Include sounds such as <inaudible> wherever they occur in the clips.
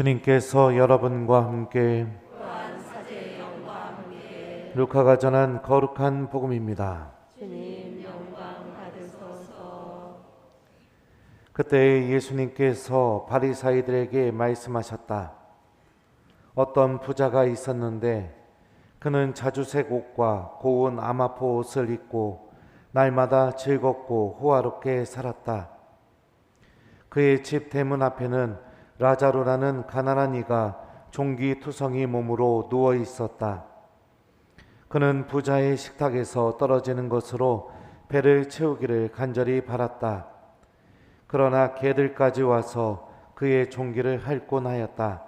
주님께서 여러분과 함께 루카가 전한 거룩한 복음입니다. 주님 영광 받으소서. 그때 예수님께서 바리사이들에게 말씀하셨다. 어떤 부자가 있었는데 그는 자주색 옷과 고운 아마포 옷을 입고 날마다 즐겁고 호화롭게 살았다. 그의 집 대문 앞에는 라자로라는 가난한 이가 종기투성이 몸으로 누워 있었다. 그는 부자의 식탁에서 떨어지는 것으로 배를 채우기를 간절히 바랐다. 그러나 개들까지 와서 그의 종기를 핥곤 하였다.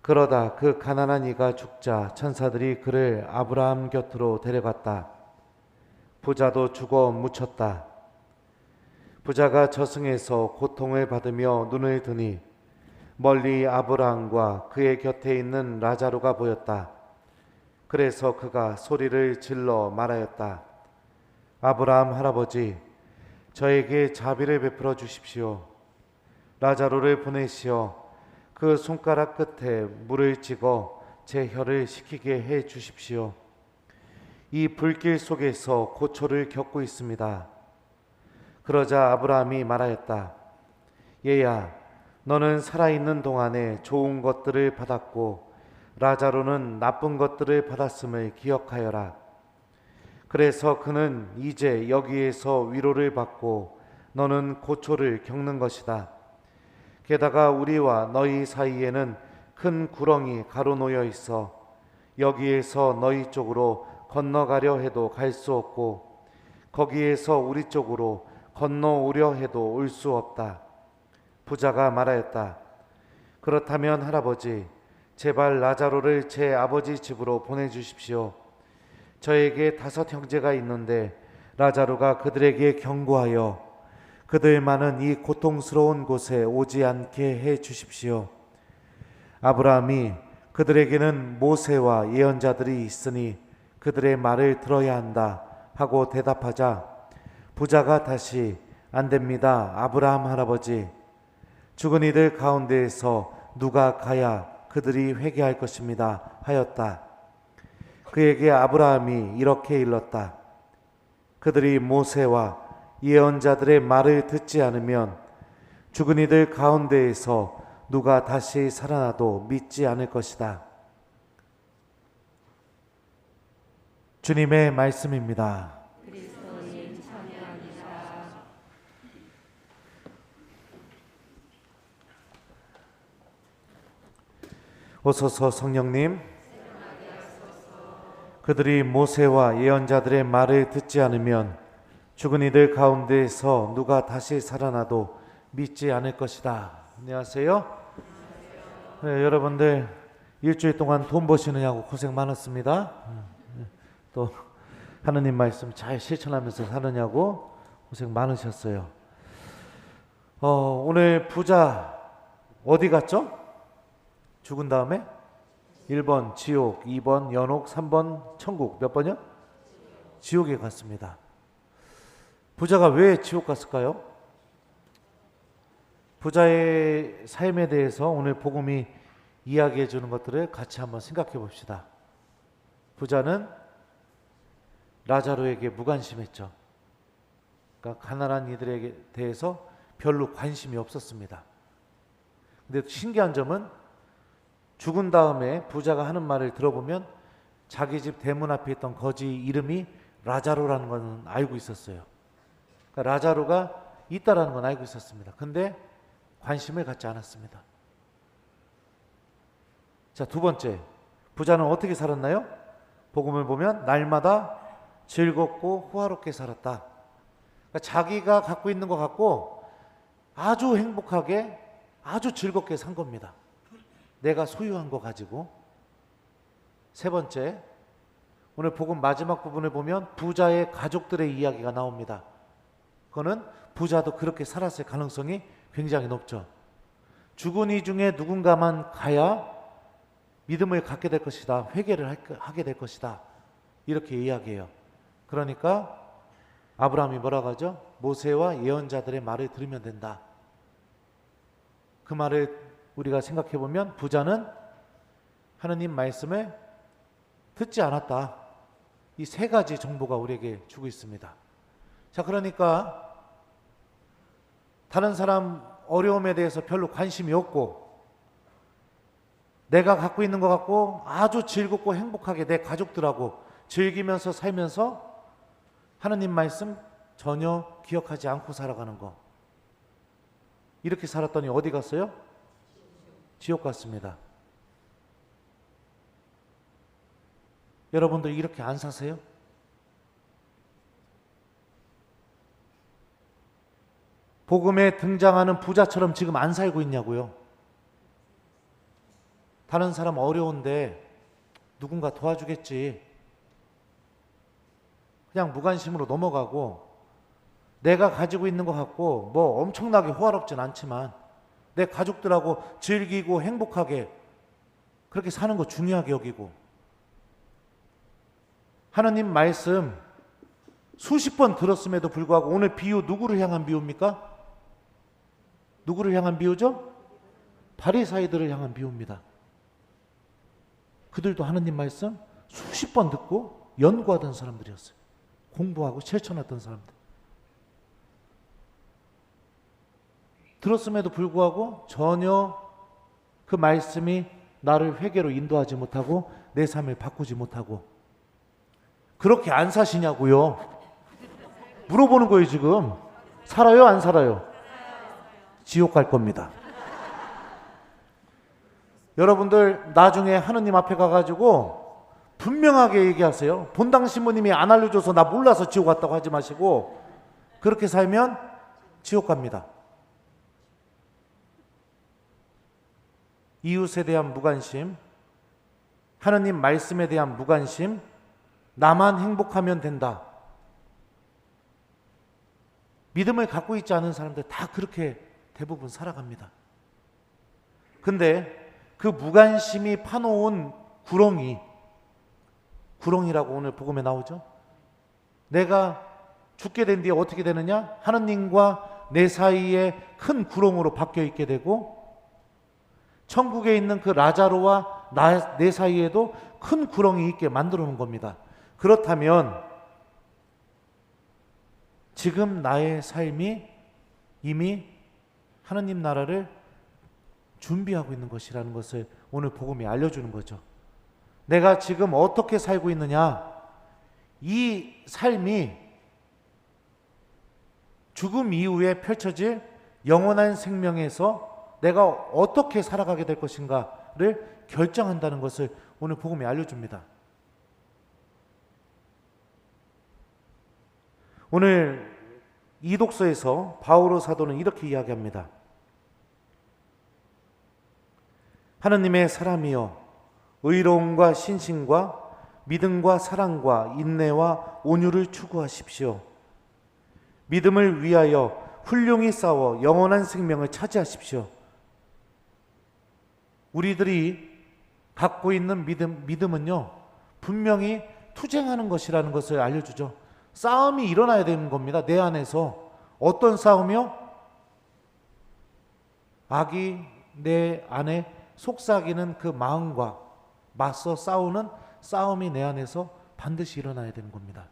그러다 그 가난한 이가 죽자 천사들이 그를 아브라함 곁으로 데려갔다. 부자도 죽어 묻혔다. 부자가 저승에서 고통을 받으며 눈을 드니 멀리 아브라함과 그의 곁에 있는 라자로가 보였다. 그래서 그가 소리를 질러 말하였다. 아브라함 할아버지, 저에게 자비를 베풀어 주십시오. 라자로를 보내시어 그 손가락 끝에 물을 찍어 제 혀를 식히게 해 주십시오. 이 불길 속에서 고초를 겪고 있습니다. 그러자 아브라함이 말하였다. 얘야, 너는 살아있는 동안에 좋은 것들을 받았고 라자로는 나쁜 것들을 받았음을 기억하여라. 그래서 그는 이제 여기에서 위로를 받고 너는 고초를 겪는 것이다. 게다가 우리와 너희 사이에는 큰 구렁이 가로놓여 있어 여기에서 너희 쪽으로 건너가려 해도 갈 수 없고 거기에서 우리 쪽으로 건너오려 해도 올 수 없다. 부자가 말하였다. 그렇다면 할아버지, 제발 라자로를 제 아버지 집으로 보내주십시오. 저에게 다섯 형제가 있는데 라자로가 그들에게 경고하여 그들만은 이 고통스러운 곳에 오지 않게 해 주십시오. 아브라함이 그들에게는 모세와 예언자들이 있으니 그들의 말을 들어야 한다 하고 대답하자 부자가 다시 안 됩니다. 아브라함 할아버지 죽은 이들 가운데에서 누가 가야 그들이 회개할 것입니다 하였다. 그에게 아브라함이 이렇게 일렀다. 그들이 모세와 예언자들의 말을 듣지 않으면 죽은 이들 가운데에서 누가 다시 살아나도 믿지 않을 것이다. 주님의 말씀입니다. 그리스도님 찬양합니다. 오소서 성령님 그들이 모세와 예언자들의 말을 듣지 않으면 죽은 이들 가운데에서 누가 다시 살아나도 믿지 않을 것이다. 안녕하세요. 네, 여러분들 일주일 동안 돈 버시느냐고 고생 많았습니다. 또 하느님 말씀 잘 실천하면서 사느냐고 고생 많으셨어요. 어, 오늘 부자 어디 갔죠? 죽은 다음에 1번 지옥, 2번 연옥, 3번 천국. 몇 번이요? 지옥에 갔습니다. 부자가 왜 지옥 갔을까요? 부자의 삶에 대해서 오늘 복음이 이야기해 주는 것들을 같이 한번 생각해 봅시다. 부자는 라자로에게 무관심했죠. 그러니까 가난한 이들에게 대해서 별로 관심이 없었습니다. 근데 신기한 점은 죽은 다음에 부자가 하는 말을 들어보면 자기 집 대문 앞에 있던 거지 이름이 라자로라는 건 알고 있었어요. 그러니까 라자로가 있다라는 건 알고 있었습니다. 근데 관심을 갖지 않았습니다. 자, 두 번째. 부자는 어떻게 살았나요? 복음을 보면 날마다 즐겁고 호화롭게 살았다. 그러니까 자기가 갖고 있는 것 같고 아주 행복하게 아주 즐겁게 산 겁니다. 내가 소유한 거 가지고 세 번째 오늘 복음 마지막 부분을 보면 부자의 가족들의 이야기가 나옵니다. 그거는 부자도 그렇게 살았을 가능성이 굉장히 높죠. 죽은 이 중에 누군가만 가야 믿음을 갖게 될 것이다. 회개를 할- 하게 될 것이다. 이렇게 이야기해요. 그러니까 아브라함이 뭐라고 하죠? 모세와 예언자들의 말을 들으면 된다. 그 말을 우리가 생각해 보면 부자는 하느님 말씀을 듣지 않았다. 이 세 가지 정보가 우리에게 주고 있습니다. 자, 그러니까 다른 사람 어려움에 대해서 별로 관심이 없고 내가 갖고 있는 것 같고 아주 즐겁고 행복하게 내 가족들하고 즐기면서 살면서 하느님 말씀 전혀 기억하지 않고 살아가는 거. 이렇게 살았더니 어디 갔어요? 지옥 갔습니다. 여러분들 이렇게 안 사세요? 복음에 등장하는 부자처럼 지금 안 살고 있냐고요? 다른 사람 어려운데 누군가 도와주겠지. 그냥 무관심으로 넘어가고 내가 가지고 있는 것 같고 뭐 엄청나게 호화롭진 않지만 내 가족들하고 즐기고 행복하게 그렇게 사는 거 중요하게 여기고 하나님 말씀 수십 번 들었음에도 불구하고 오늘 비유 누구를 향한 비유입니까? 누구를 향한 비유죠? 바리사이들을 향한 비유입니다. 그들도 하나님 말씀 수십 번 듣고 연구하던 사람들이었어요. 공부하고 실천했던 사람들. 들었음에도 불구하고 전혀 그 말씀이 나를 회개로 인도하지 못하고 내 삶을 바꾸지 못하고 그렇게 안 사시냐고요. 물어보는 거예요, 지금. 살아요, 안 살아요? 지옥 갈 겁니다. 여러분들 나중에 하느님 앞에 가가지고 분명하게 얘기하세요. 본당 신부님이 안 알려줘서 나 몰라서 지옥 갔다고 하지 마시고 그렇게 살면 지옥 갑니다. 이웃에 대한 무관심, 하느님 말씀에 대한 무관심, 나만 행복하면 된다. 믿음을 갖고 있지 않은 사람들 다 그렇게 대부분 살아갑니다. 근데 그 무관심이 파놓은 구렁이, 구렁이라고 오늘 복음에 나오죠? 내가 죽게 된 뒤에 어떻게 되느냐? 하느님과 내 사이에 큰 구렁으로 바뀌어 있게 되고, 천국에 있는 그 라자로와 나, 내 사이에도 큰 구렁이 있게 만들어 놓은 겁니다. 그렇다면, 지금 나의 삶이 이미 하느님 나라를 준비하고 있는 것이라는 것을 오늘 복음이 알려주는 거죠. 내가 지금 어떻게 살고 있느냐? 이 삶이 죽음 이후에 펼쳐질 영원한 생명에서 내가 어떻게 살아가게 될 것인가를 결정한다는 것을 오늘 복음이 알려줍니다. 오늘 이 독서에서 바오로 사도는 이렇게 이야기합니다. 하느님의 사람이여 의로움과 신심과 믿음과 사랑과 인내와 온유를 추구하십시오. 믿음을 위하여 훌륭히 싸워 영원한 생명을 차지하십시오. 우리들이 갖고 있는 믿음, 믿음은요, 분명히 투쟁하는 것이라는 것을 알려주죠. 싸움이 일어나야 되는 겁니다. 내 안에서. 어떤 싸움이요? 악이 내 안에 속삭이는 그 마음과 맞서 싸우는 싸움이 내 안에서 반드시 일어나야 되는 겁니다.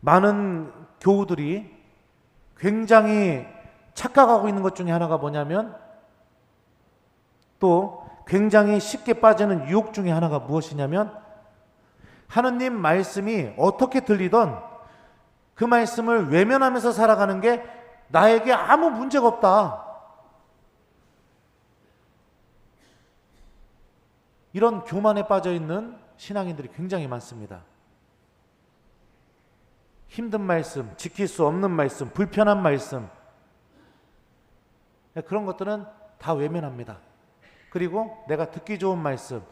많은 교우들이 굉장히 착각하고 있는 것 중에 하나가 뭐냐면 또 굉장히 쉽게 빠지는 유혹 중에 하나가 무엇이냐면 하느님 말씀이 어떻게 들리던 그 말씀을 외면하면서 살아가는 게 나에게 아무 문제가 없다. 이런 교만에 빠져 있는 신앙인들이 굉장히 많습니다. 힘든 말씀, 지킬 수 없는 말씀, 불편한 말씀, 그런 것들은 다 외면합니다. 그리고 내가 듣기 좋은 말씀,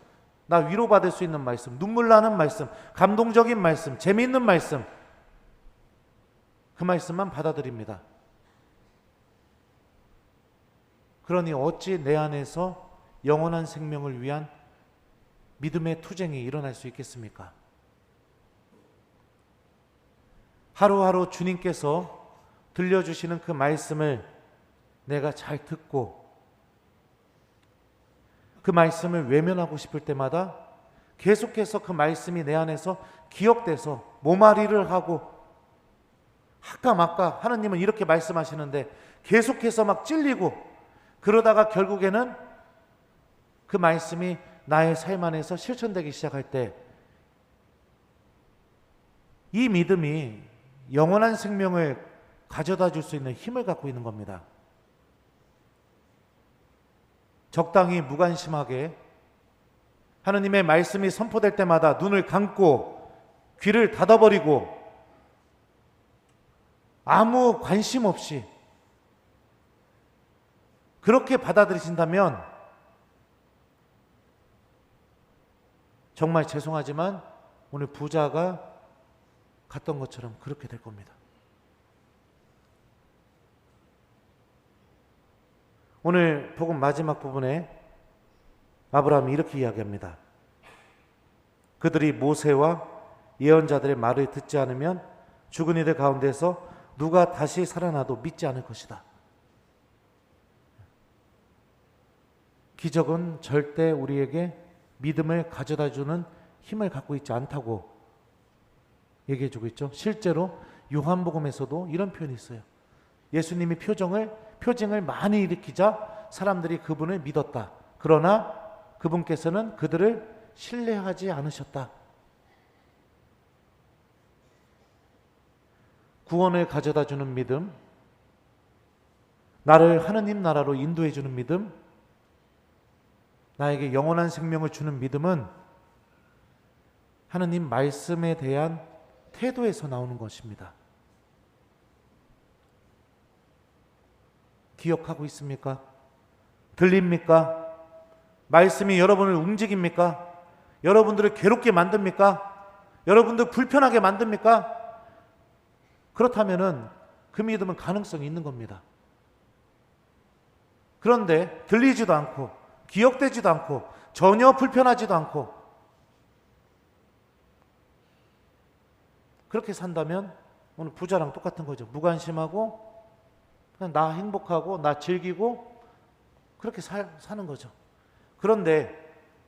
나 위로받을 수 있는 말씀, 눈물 나는 말씀, 감동적인 말씀, 재미있는 말씀, 그 말씀만 받아들입니다. 그러니 어찌 내 안에서 영원한 생명을 위한 믿음의 투쟁이 일어날 수 있겠습니까? 하루하루 주님께서 들려주시는 그 말씀을 내가 잘 듣고 그 말씀을 외면하고 싶을 때마다 계속해서 그 말씀이 내 안에서 기억돼서 몸앓이를 하고 아까 막까 하나님은 이렇게 말씀하시는데 계속해서 막 찔리고 그러다가 결국에는 그 말씀이 나의 삶 안에서 실천되기 시작할 때 이 믿음이 영원한 생명을 가져다 줄 수 있는 힘을 갖고 있는 겁니다. 적당히 무관심하게 하느님의 말씀이 선포될 때마다 눈을 감고 귀를 닫아버리고 아무 관심 없이 그렇게 받아들이신다면 정말 죄송하지만 오늘 부자가 갔던 것처럼 그렇게 될 겁니다. 오늘 복음 마지막 부분에 아브라함이 이렇게 이야기합니다. 그들이 모세와 예언자들의 말을 듣지 않으면 죽은 이들 가운데서 누가 다시 살아나도 믿지 않을 것이다. 기적은 절대 우리에게 믿음을 가져다 주는 힘을 갖고 있지 않다고 얘기해 주고 있죠. 실제로 요한복음에서도 이런 표현이 있어요. 예수님이 표정을 표징을 많이 일으키자 사람들이 그분을 믿었다. 그러나 그분께서는 그들을 신뢰하지 않으셨다. 구원을 가져다 주는 믿음, 나를 하느님 나라로 인도해 주는 믿음, 나에게 영원한 생명을 주는 믿음은 하느님 말씀에 대한 태도에서 나오는 것입니다. 기억하고 있습니까? 들립니까? 말씀이 여러분을 움직입니까? 여러분들을 괴롭게 만듭니까? 여러분들 불편하게 만듭니까? 그렇다면은 그 믿음은 가능성이 있는 겁니다. 그런데 들리지도 않고 기억되지도 않고 전혀 불편하지도 않고 그렇게 산다면 오늘 부자랑 똑같은 거죠. 무관심하고 그냥 나 행복하고 나 즐기고 그렇게 살, 사는 거죠. 그런데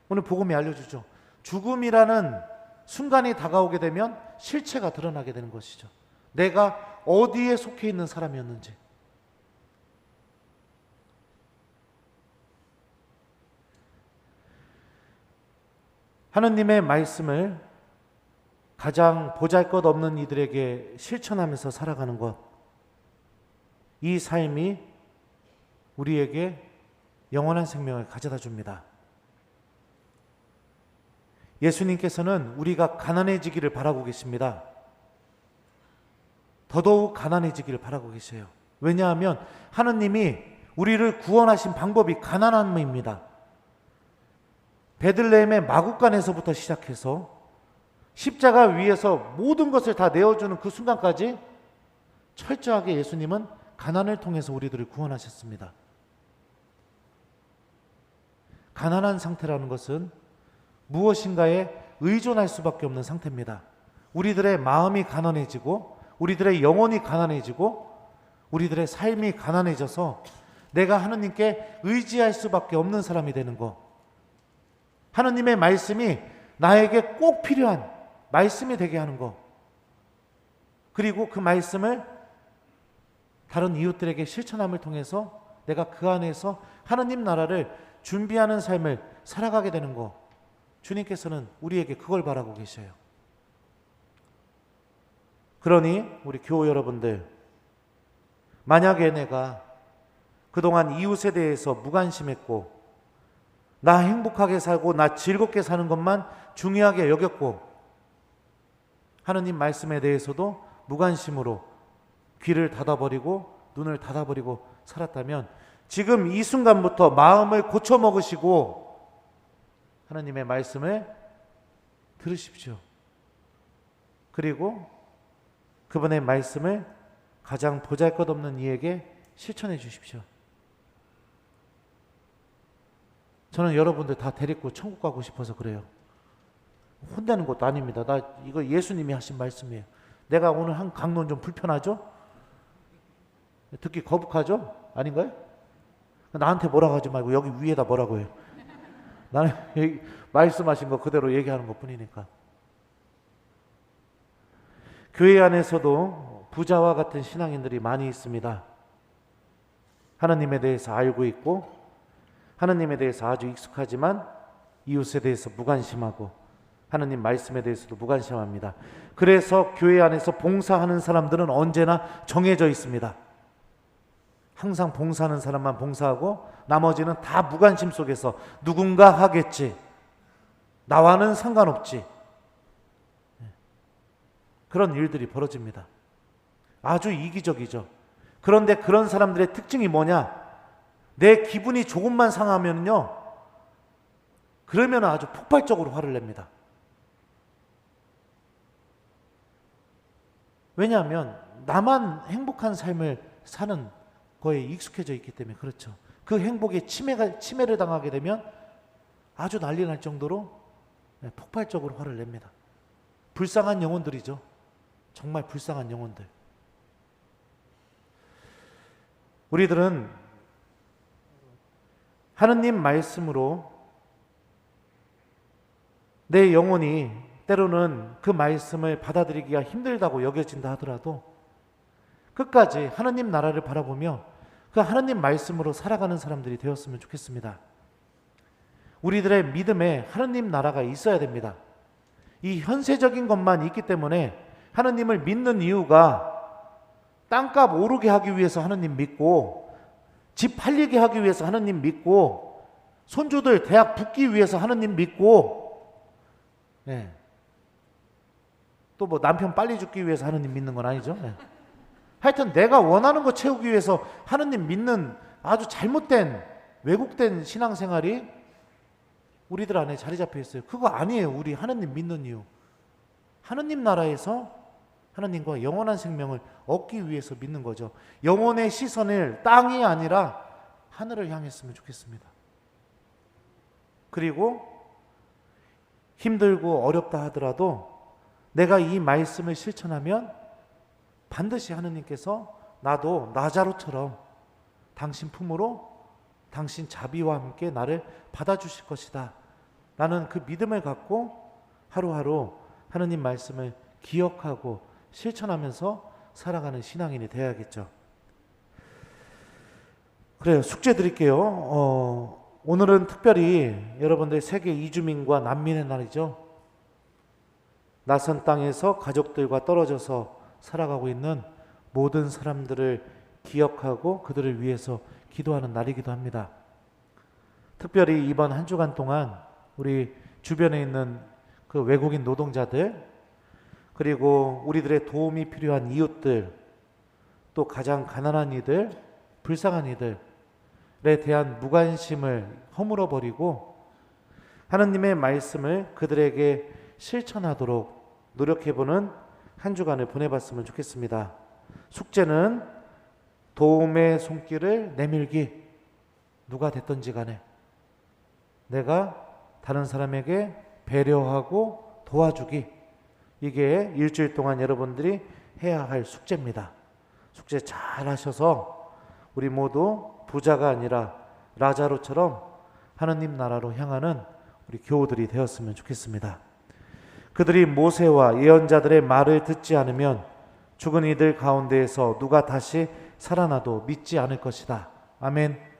오늘 복음이 알려주죠. 죽음이라는 순간이 다가오게 되면 실체가 드러나게 되는 것이죠. 내가 어디에 속해 있는 사람이었는지. 하느님의 말씀을 가장 보잘 것 없는 이들에게 실천하면서 살아가는 것. 이 삶이 우리에게 영원한 생명을 가져다 줍니다. 예수님께서는 우리가 가난해지기를 바라고 계십니다. 더더욱 가난해지기를 바라고 계세요. 왜냐하면 하느님이 우리를 구원하신 방법이 가난함입니다. 베들레헴의 마국간에서부터 시작해서 십자가 위에서 모든 것을 다 내어주는 그 순간까지 철저하게 예수님은 가난을 통해서 우리들을 구원하셨습니다. 가난한 상태라는 것은 무엇인가에 의존할 수밖에 없는 상태입니다. 우리들의 마음이 가난해지고 우리들의 영혼이 가난해지고 우리들의 삶이 가난해져서 내가 하느님께 의지할 수밖에 없는 사람이 되는 것. 하느님의 말씀이 나에게 꼭 필요한 말씀이 되게 하는 것. 그리고 그 말씀을 다른 이웃들에게 실천함을 통해서 내가 그 안에서 하느님 나라를 준비하는 삶을 살아가게 되는 것. 주님께서는 우리에게 그걸 바라고 계셔요. 그러니 우리 교우 여러분들 만약에 내가 그동안 이웃에 대해서 무관심했고 나 행복하게 살고 나 즐겁게 사는 것만 중요하게 여겼고 하느님 말씀에 대해서도 무관심으로 귀를 닫아버리고 눈을 닫아버리고 살았다면 지금 이 순간부터 마음을 고쳐 먹으시고 하나님의 말씀을 들으십시오. 그리고 그분의 말씀을 가장 보잘 것 없는 이에게 실천해 주십시오. 저는 여러분들 다 데리고 천국 가고 싶어서 그래요. 혼내는 것도 아닙니다. 나 이거 예수님이 하신 말씀이에요. 내가 오늘 한 강론 좀 불편하죠? 듣기 거북하죠? 아닌가요? 나한테 뭐라고 하지 말고 여기 위에다 뭐라고 해요. 나는 <laughs> 얘기- 말씀하신 거 그대로 얘기하는 것 뿐이니까. 교회 안에서도 부자와 같은 신앙인들이 많이 있습니다. 하나님에 대해서 알고 있고 하나님에 대해서 아주 익숙하지만 이웃에 대해서 무관심하고 하나님 말씀에 대해서도 무관심합니다. 그래서 교회 안에서 봉사하는 사람들은 언제나 정해져 있습니다. 항상 봉사하는 사람만 봉사하고 나머지는 다 무관심 속에서 누군가 하겠지. 나와는 상관없지. 그런 일들이 벌어집니다. 아주 이기적이죠. 그런데 그런 사람들의 특징이 뭐냐? 내 기분이 조금만 상하면요. 그러면 아주 폭발적으로 화를 냅니다. 왜냐하면 나만 행복한 삶을 사는 거에 익숙해져 있기 때문에 그렇죠. 그 행복에 침해가 침해를 당하게 되면 아주 난리 날 정도로 네, 폭발적으로 화를 냅니다. 불쌍한 영혼들이죠. 정말 불쌍한 영혼들. 우리들은 하느님 말씀으로 내 영혼이 때로는 그 말씀을 받아들이기가 힘들다고 여겨진다 하더라도 끝까지 하느님 나라를 바라보며 그 하느님 말씀으로 살아가는 사람들이 되었으면 좋겠습니다. 우리들의 믿음에 하느님 나라가 있어야 됩니다. 이 현세적인 것만 있기 때문에 하느님을 믿는 이유가 땅값 오르게 하기 위해서 하느님 믿고 집 팔리게 하기 위해서 하느님 믿고 손주들 대학 붙기 위해서 하느님 믿고 네. 또뭐 남편 빨리 죽기 위해서 하느님 믿는 건 아니죠. 네. 하여튼 내가 원하는 거 채우기 위해서 하느님 믿는 아주 잘못된 왜곡된 신앙생활이 우리들 안에 자리 잡혀 있어요. 그거 아니에요. 우리 하느님 믿는 이유. 하느님 나라에서 하나님과 영원한 생명을 얻기 위해서 믿는 거죠. 영혼의 시선을 땅이 아니라 하늘을 향했으면 좋겠습니다. 그리고 힘들고 어렵다 하더라도 내가 이 말씀을 실천하면 반드시 하느님께서 나도 나자로처럼 당신 품으로 당신 자비와 함께 나를 받아주실 것이다. 나는 그 믿음을 갖고 하루하루 하느님 말씀을 기억하고 실천하면서 살아가는 신앙인이 되어야겠죠. 그래요. 숙제 드릴게요. 어, 오늘은 특별히 여러분들 세계 이주민과 난민의 날이죠. 낯선 땅에서 가족들과 떨어져서 살아가고 있는 모든 사람들을 기억하고 그들을 위해서 기도하는 날이기도 합니다. 특별히 이번 한 주간 동안 우리 주변에 있는 그 외국인 노동자들 그리고 우리들의 도움이 필요한 이웃들 또 가장 가난한 이들 불쌍한 이들에 대한 무관심을 허물어 버리고 하나님의 말씀을 그들에게 실천하도록 노력해 보는 한 주간을 보내봤으면 좋겠습니다. 숙제는 도움의 손길을 내밀기 누가 됐던지 간에 내가 다른 사람에게 배려하고 도와주기 이게 일주일 동안 여러분들이 해야 할 숙제입니다. 숙제 잘 하셔서 우리 모두 부자가 아니라 라자로처럼 하느님 나라로 향하는 우리 교우들이 되었으면 좋겠습니다. 그들이 모세와 예언자들의 말을 듣지 않으면 죽은 이들 가운데에서 누가 다시 살아나도 믿지 않을 것이다. 아멘.